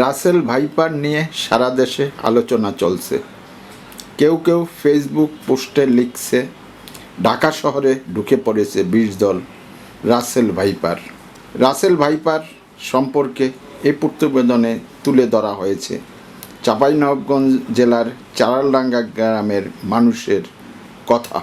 Russell viper নিয়ে সারা দেশে আলোচনা চলছে। কেউ কেউ ফেসবুক পোস্টে লিখছে, ঢাকা শহরে ঢুকে পড়েছে বিশ দল রাসেল ভাইপার। রাসেল ভাইপার সম্পর্কে এই প্রতিবেদনে তুলে ধরা হয়েছে। চাঁপাইনবাবগঞ্জ জেলার চারালডাঙ্গা গ্রামের মানুষের কথা।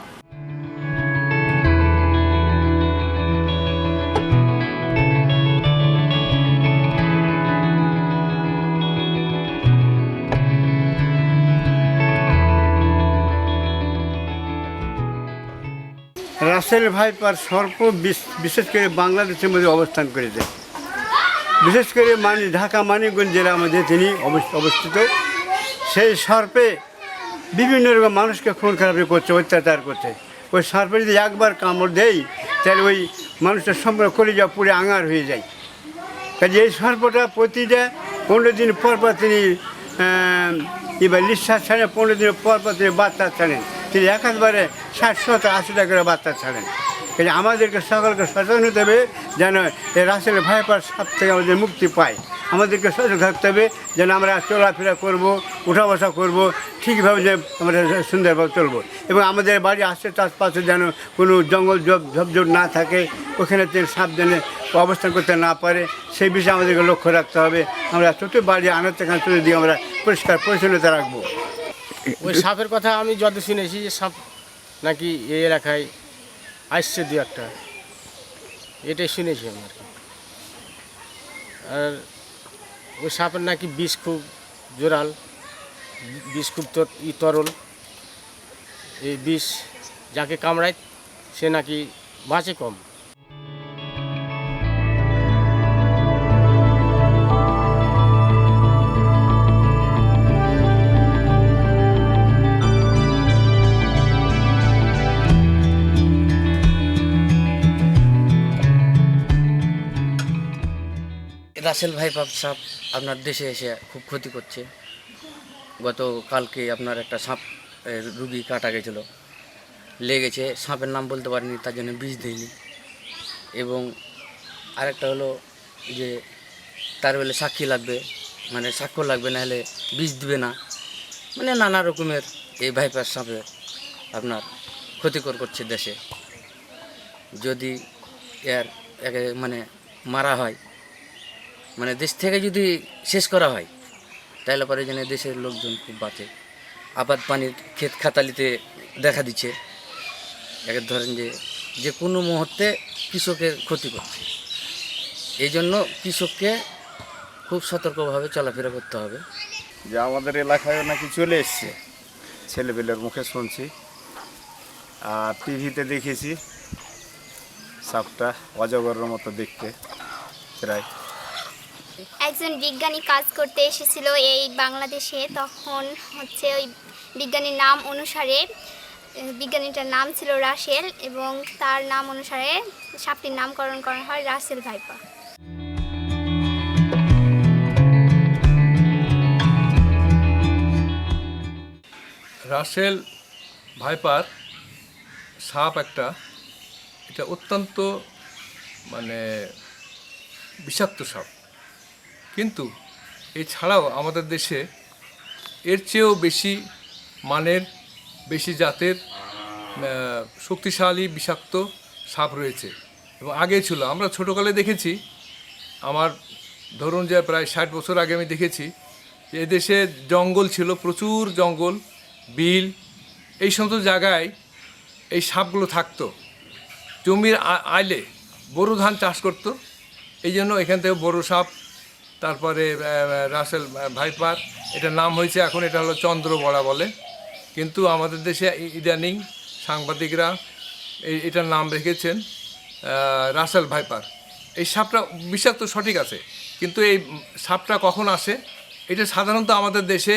রাসেল ভাইপার সর্প বিশেষ করে বাংলাদেশের মধ্যে অবস্থান করেছে। বিশেষ করে মানি ঢাকা মানিকগঞ্জ জেলার মধ্যে তিনি অবস- অবস্থিত। সেই সর্পে বিভিন্ন রকম মানুষকে খুন খারাপি করছে, অত্যাচার করছে। ওই সর্পে যদি একবার কামড় দেয় তাহলে ওই মানুষটা সম্পর্ক করে যাওয়া পুরে আঙার হয়ে যায়। কাজে এই সর্পটা প্রতিটা পনেরো দিন পর পর তিনি এবার নিঃশ্বাস ছাড়েন, পনেরো দিন পর পর তিনি বার্তা ছাড়েন। তিনি একবারে সত্তর আশি টাকা করে বার্তা ছাড়েন। কাজে আমাদেরকে সকলকে সচেতন হতে হবে যেন এই রাসেল ভাইপার সাপ থেকে আমাদের মুক্তি পায়। আমাদেরকে সচেতন থাকতে হবে যেন আমরা চলাফেরা করব উঠা বসা করব, ঠিকভাবে যে আমরা সুন্দরভাবে চলবো। এবং আমাদের বাড়ি আশেপাশে আশপাশে যেন কোনো জঙ্গল ঝপঝপ না থাকে, ওখানে যেন সাবধানে অবস্থান করতে না পারে, সেই বিষয়ে আমাদেরকে লক্ষ্য রাখতে হবে। আমরা ছোটো বাড়ি আনাতে কাঁচতে দিয়ে আমরা পরিষ্কার পরিচ্ছন্নতা রাখব। ওই সাপের কথা আমি যত শুনেছি যে সাপ নাকি এই এলাকায় আসছে দু একটা। এটাই শুনেছি আমি আর কি। আর ওই সাপের নাকি বিষ খুব জোরাল, বিষ খুব ই তরল। এই বিষ যাকে কামড়ায় সে নাকি বাঁচে কম। রাসেল ভাই সাপ আপনার দেশে এসে খুব ক্ষতি করছে। গত কালকে আপনার একটা সাপ রুগী কাটা গেছিল। লেগেছে, সাপের নাম বলতে পারিনি, তার জন্য বিষ দিইনি। এবং আরেকটা হলো যে, তার বলে সাক্ষী লাগবে মানে সাক্ষ্য লাগবে না হলে বিষ দিবে না। মানে নানা রকমের এই ভাইপার সাপে আপনার ক্ষতিকর করছে দেশে। যদি এর মানে মারা হয় মানে দেশ থেকে যদি শেষ করা হয়, তাহলে পরে যেন দেশের লোকজন খুব বাঁচে। আবাদ পানির ক্ষেত খাতালিতে দেখা দিচ্ছে। একে ধরেন যে যে কোনো মুহূর্তে কৃষকের ক্ষতি করছে। এই জন্য কৃষককে খুব সতর্কভাবে চলাফেরা করতে হবে। যে আমাদের এলাকায় নাকি চলে এসছে। ছেলেপেলের মুখে শুনছি। আর টিভিতে দেখেছি। সাপটা অজগরের মতো দেখতে, প্রায়। একজন বিজ্ঞানী কাজ করতে এসেছিল এই বাংলাদেশে, তখন হচ্ছে ওই বিজ্ঞানীর নাম অনুসারে বিজ্ঞানীটার নাম ছিল রাসেল এবং তার নাম অনুসারে সাপটির নামকরণ করা হয় রাসেল ভাইপা। রাসেল ভাইপার সাপ একটা, এটা অত্যন্ত মানে বিষাক্ত সাপ। কিন্তু এছাড়াও আমাদের দেশে এর চেয়েও বেশি মানের, বেশি জাতের শক্তিশালী বিষাক্ত সাপ রয়েছে। এবং আগে ছিল, আমরা ছোটোকালে দেখেছি, আমার ধরুন যে প্রায় ষাট বছর আগে আমি দেখেছি, যে এদেশে জঙ্গল ছিল, প্রচুর জঙ্গল, বিল, এই সমস্ত জায়গায় এই সাপগুলো থাকতো। জমির আইলে বড় ধান চাষ করতো, এই জন্য এখান থেকে বড় সাপ তারপরে রাসেল ভাইপার, এটার নাম হয়েছে, এখন এটা হলো চন্দ্র চন্দ্রবড়া বলে। কিন্তু আমাদের দেশে ইদানিং সাংবাদিকরা এটার নাম রেখেছেন রাসেল ভাইপার। এই সাপটা বিষাক্ত সঠিক আছে, কিন্তু এই সাপটা কখন আসে, এটা সাধারণত আমাদের দেশে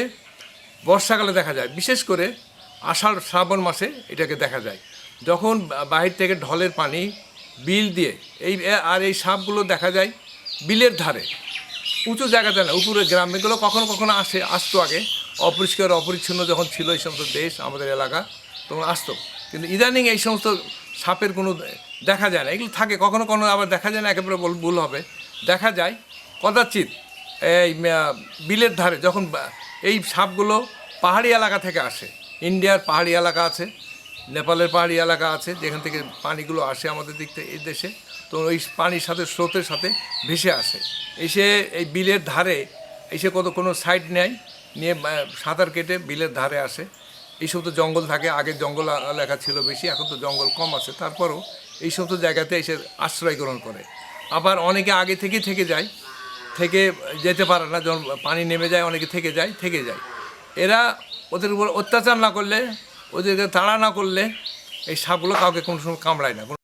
বর্ষাকালে দেখা যায়। বিশেষ করে আষাঢ় শ্রাবণ মাসে এটাকে দেখা যায়। যখন বাহির থেকে ঢলের পানি, বিল দিয়ে, এই আর এই সাপগুলো দেখা যায় বিলের ধারে। উঁচু জায়গা জায়গাতে না উপরে গ্রামেগুলো কখনো কখনো আসে, আসতো আগে। অপরিষ্কার, অপরিচ্ছন্ন যখন ছিল এই সমস্ত দেশ, আমাদের এলাকা, তখন আসতো। কিন্তু ইদানিং এই সমস্ত সাপের কোনো দেখা যায় না। এগুলো থাকে, কখনো কখনো আবার দেখা যায় না, একেবারে ভুল হবে। দেখা যায়, কদাচিৎ এই বিলের ধারে যখন এই সাপগুলো পাহাড়ি এলাকা থেকে আসে। ইন্ডিয়ার পাহাড়ি এলাকা আছে, নেপালের পাহাড়ি এলাকা আছে, যেখান থেকে পানিগুলো আসে আমাদের দিক থেকে, এই দেশে। তো ওই পানির সাথে, স্রোতের সাথে ভেসে আসে। এসে এই বিলের ধারে এসে কত কোনো সাইড নেয় নিয়ে সাঁতার কেটে বিলের ধারে আসে। এইসব তো জঙ্গল থাকে, আগে জঙ্গল এলাকা ছিল বেশি, এখন তো জঙ্গল কম আছে। তারপরও এই সমস্ত জায়গাতে এসে আশ্রয় গ্রহণ করে। আবার অনেকে আগে থেকেই থেকে যায়, থেকে যেতে পারে না, যখন পানি নেমে যায়, অনেকে থেকে যায় থেকে যায়। এরা ওদের উপর অত্যাচার না করলে, ওদেরকে তাড়া না করলে এই সাপগুলো কাউকে কোনো সময় কামড়ায় না।